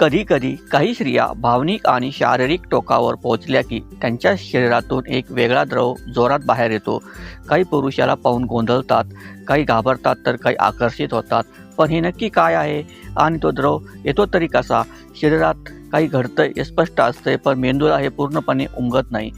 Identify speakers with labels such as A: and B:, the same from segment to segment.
A: कधी कधी काही स्त्रिया भावनिक आणि शारीरिक टोकावर पोहोचल्या की त्यांच्या शरीरातून एक वेगळा द्रव जोरात बाहेर येतो. काही पुरुषाला पाहून गोंधळतात काही घाबरतात तर काही आकर्षित होतात. पण हे नक्की काय आहे? आणि तो द्रव येतो तरी कसा? शरीरात काही घडतं हे स्पष्ट असतंय पण मेंदूला हे पूर्णपणे उमगत नाही.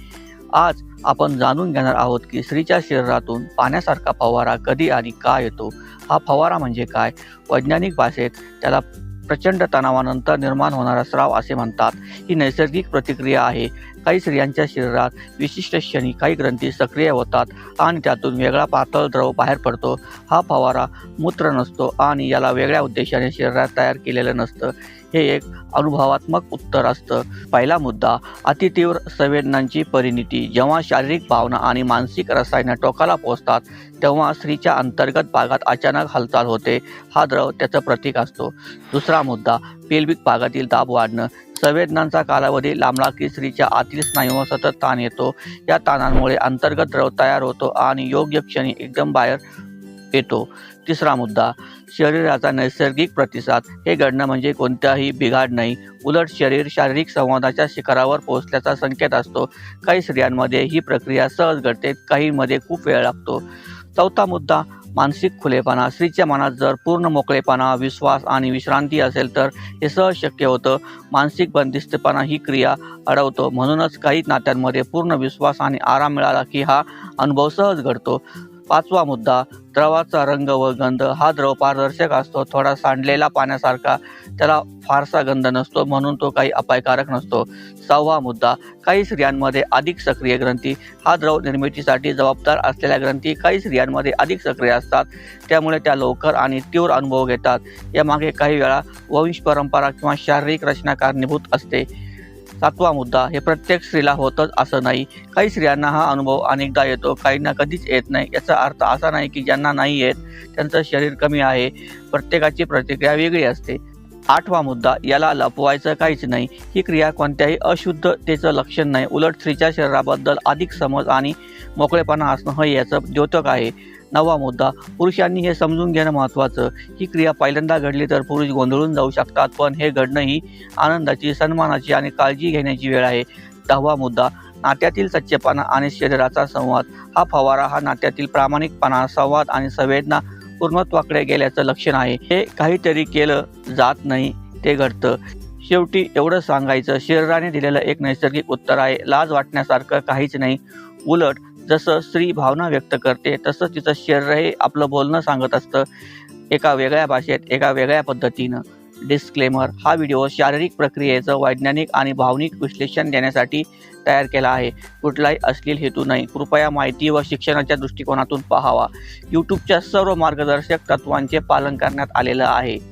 A: आज आपण जाणून घेणार आहोत की स्त्रीच्या शरीरातून पाण्यासारखा फवारा कधी आणि का येतो? हा फवारा म्हणजे काय? वैज्ञानिक भाषेत त्याला प्रचंड तणावानंतर निर्माण होणारा स्राव असे म्हणतात. ही नैसर्गिक प्रतिक्रिया आहे. काही स्त्रियांच्या शरीरात विशिष्ट क्षणी काही ग्रंथी सक्रिय होतात आणि त्यातून वेगळा पातळ द्रव बाहेर पडतो. हा फवारा मूत्र नसतो आणि याला वेगळ्या उद्देशाने शरीरात तयार केलेलं नसतं. हे एक अनुभवात्मक उत्तर असतं. पहिला मुद्दा अतितीव्र संवेदनांची परिणिती. जेव्हा शारीरिक भावना आणि मानसिक रसायनं टोकाला पोहोचतात तेव्हा स्त्रीच्या अंतर्गत भागात अचानक हालचाल होते. हा द्रव त्याचं प्रतीक असतो. दुसरा मुद्दा पेल्विक भागातील दाब वाढणं. संवेदनांचा कालावधी लांबला की स्त्रीच्या आतील स्नायूंवर सतत ताण येतो. या ताणांमुळे अंतर्गत द्रव तयार होतो आणि योग्य क्षणी एकदम बाहेर येतो. तिसरा मुद्दा शरीराचा नैसर्गिक प्रतिसाद. हे घडणं म्हणजे कोणत्याही बिघाड नाही. उलट शरीर शारीरिक संवादाच्या शिखरावर पोहोचल्याचा संकेत असतो. काही स्त्रियांमध्ये ही प्रक्रिया सहज घडते काहींमध्ये खूप वेळ लागतो. चौथा मुद्दा मानसिक खुलेपणा. स्त्रीच्या मनात जर पूर्ण मोकळेपणा विश्वास आणि विश्रांती असेल तर हे सहज शक्य होतं. मानसिक बंदिस्तपणा ही क्रिया अडवतो. म्हणूनच काही नात्यांमध्ये पूर्ण विश्वास आणि आराम मिळाला की हा अनुभव सहज घडतो. पाचवा मुद्दा द्रवाचा रंग व गंध. हा द्रव पारदर्शक असतो थोडा सांडलेला पाण्यासारखा त्याला फारसा गंध नसतो म्हणून तो काही अपायकारक नसतो. सहावा मुद्दा काही स्त्रियांमध्ये अधिक सक्रिय ग्रंथी. हा द्रव निर्मितीसाठी जबाबदार असलेल्या ग्रंथी काही स्त्रियांमध्ये अधिक सक्रिय असतात. त्यामुळे त्या लवकर आणि तीव्र अनुभव घेतात. यामागे काही वेळा वंश परंपरा किंवा शारीरिक रचना कारणीभूत असते. सातवा मुद्दा हे प्रत्येक स्त्रीला होतच असं नाही. काही स्त्रियांना हा अनुभव अनेकदा येतो काहींना कधीच येत नाही. याचा अर्थ असा नाही की ज्यांना नाही येत त्यांचं शरीर कमी आहे. प्रत्येकाची प्रतिक्रिया वेगळी असते. आठवा मुद्दा याला लपवायचं काहीच नाही. ही क्रिया कोणत्याही अशुद्धतेचं लक्षण नाही. उलट स्त्रीच्या शरीराबद्दल अधिक समज आणि मोकळेपणा असणं हे याचं द्योतक आहे. नवा मुद्दा. पुरुषांनी हे समजून घेणं महत्त्वाचं. ही क्रिया पहिल्यांदा घडली तर पुरुष गोंधळून जाऊ शकतात पण हे घडणं ही आनंदाची सन्मानाची आणि काळजी घेण्याची वेळ आहे. दहावा मुद्दा. नात्यातील सच्चेपणा आणि शरीराचा संवाद. हा फवारा हा नात्यातील प्रामाणिकपणा संवाद आणि संवेदना पूर्णत्वाकडे गेल्याचं लक्षण आहे. हे काहीतरी केलं जात नाही ते घडतं. शेवटी एवढं सांगायचं शरीराने दिलेलं एक नैसर्गिक उत्तर आहे. लाज वाटण्यासारखं काहीच नाही. उलट जसं स्त्री भावना व्यक्त करते तसं तिचं शरीरही आपलं बोलणं सांगत असतं. एका वेगळ्या भाषेत एका वेगळ्या पद्धतीनं. डिस्क्लेमर हा व्हिडिओ शारीरिक प्रक्रियेचं वैज्ञानिक आणि भावनिक विश्लेषण देण्यासाठी तयार केला आहे. कुठलाही अश्लील हेतू नाही. कृपया माहिती व शिक्षणाच्या दृष्टिकोनातून पाहावा. यूट्यूबच्या सर्व मार्गदर्शक तत्वांचे पालन करण्यात आलेलं आहे.